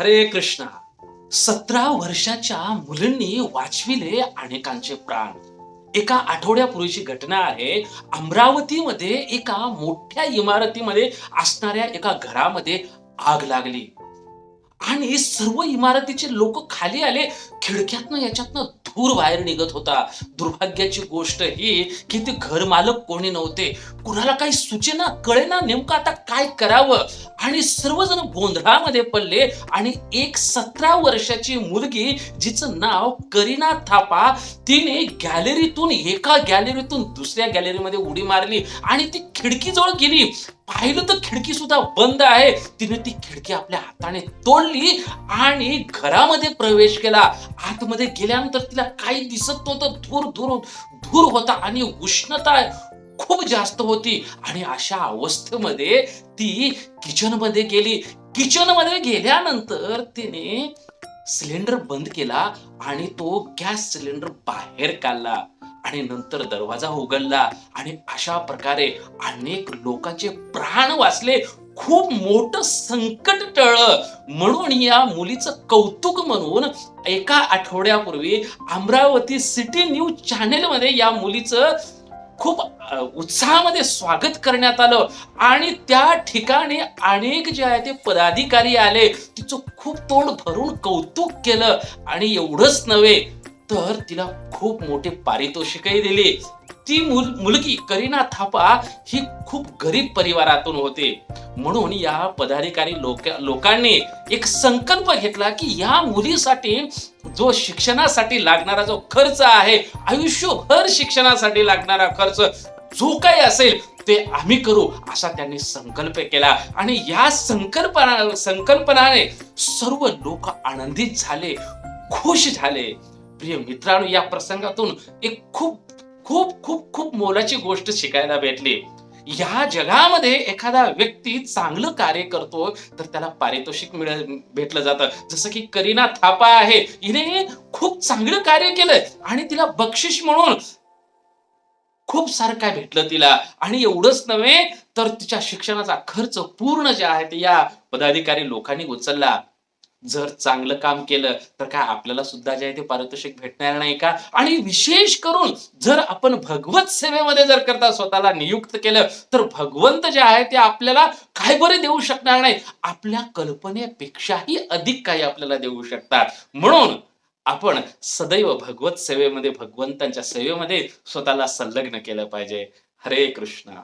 हरे कृष्णा. सतरा वर्षाच्या मुलींनी वाचविले अनेकांचे प्राण. एका आठवड्यापूर्वीची घटना आहे अमरावतीमध्ये एका मोठ्या इमारतीमध्ये असणाऱ्या एका घरामध्ये आग लागली. आणि सर्व इमारतीचे लोक खाली आले खिडक्यातनं याच्यातनं धूर बाहेर निघत होता. दुर्भाग्याची गोष्ट ही की ते घर मालक कोणी नव्हते. कुणाला काही सुचेना कळेना नेमकं आता काय करावं? आणि सर्वजण गोंधळामध्ये पडले आणि एक सतरा वर्षाची मुलगी जिचं नाव करीना थापा तिने गॅलरीतून एका गॅलरीतून दुसऱ्या गॅलरीमध्ये उडी मारली आणि ती खिडकीजवळ गेली. पाहिलं तर खिडकी सुद्धा बंद आहे. तिने ती खिडकी आपल्या हाताने तोडली आणि घरामध्ये प्रवेश केला. आतमध्ये गेल्यानंतर तिला काही दिसत नव्हतं. धूर धूर धूर होता आणि उष्णता खूप जास्त होती. आणि अशा अवस्थेमध्ये ती किचनमध्ये गेली. किचनमध्ये गेल्यानंतर तिने सिलेंडर बंद केला आणि तो गॅस सिलेंडर बाहेर काढला आणि नंतर दरवाजा उघडला. आणि अशा प्रकारे अनेक लोकांचे प्राण वाचले. खूप मोठं संकट टळलं. म्हणून या मुलीचं कौतुक म्हणून एका आठवड्यापूर्वी अमरावती सिटी न्यूज चॅनेल मध्ये या मुलीचं खूप उत्साहामध्ये स्वागत करण्यात आलं. आणि त्या ठिकाणी अनेक जे आहे ते पदाधिकारी आले. तिचं खूप तोंड भरून कौतुक केलं. आणि एवढंच नव्हे तर तिला खूप मोठे पारितोषिकही दिले. ती मुल मुलगी करीना थापा ही खूप गरीब परिवारातून होते. म्हणून या पदाधिकारी लोक लोकांनी एक संकल्प घेतला की या मुलीसाठी जो शिक्षणासाठी लागणारा जो खर्च आहे आयुष्यभर शिक्षणासाठी लागणारा खर्च जो काही असेल ते आम्ही करू असा त्यांनी संकल्प केला. आणि या संकल्पना संकल्पनाने सर्व लोक आनंदित झाले खुश झाले. प्रिय मित्रांनो या प्रसंगातून एक खूप खूप खूप खूप मोलाची गोष्ट शिकायला भेटली. या जगामध्ये एखादा व्यक्ती चांगलं कार्य करतो तर त्याला पारितोषिक मिळ भेटलं जातं. जसं की करीना थापा आहे. हिने खूप चांगलं कार्य केलं आणि तिला बक्षीस म्हणून खूप सारं काय भेटलं तिला. आणि एवढंच नव्हे तर तिच्या शिक्षणाचा खर्च पूर्ण जे आहे ते या पदाधिकारी लोकांनी उचलला. जर चांगलं काम केलं तर काय आपल्याला सुद्धा जे आहे ते पारितोषिक भेटणार नाही का? आणि विशेष करून जर आपण भगवत सेवेमध्ये जर करता स्वतःला नियुक्त केलं तर भगवंत जे आहे ते आपल्याला काय बरे देऊ शकणार नाही. आपल्या कल्पनेपेक्षाही अधिक काही आपल्याला देऊ शकतात. म्हणून आपण सदैव भगवत सेवेमध्ये भगवंतांच्या सेवेमध्ये स्वतःला संलग्न केलं पाहिजे. हरे कृष्ण.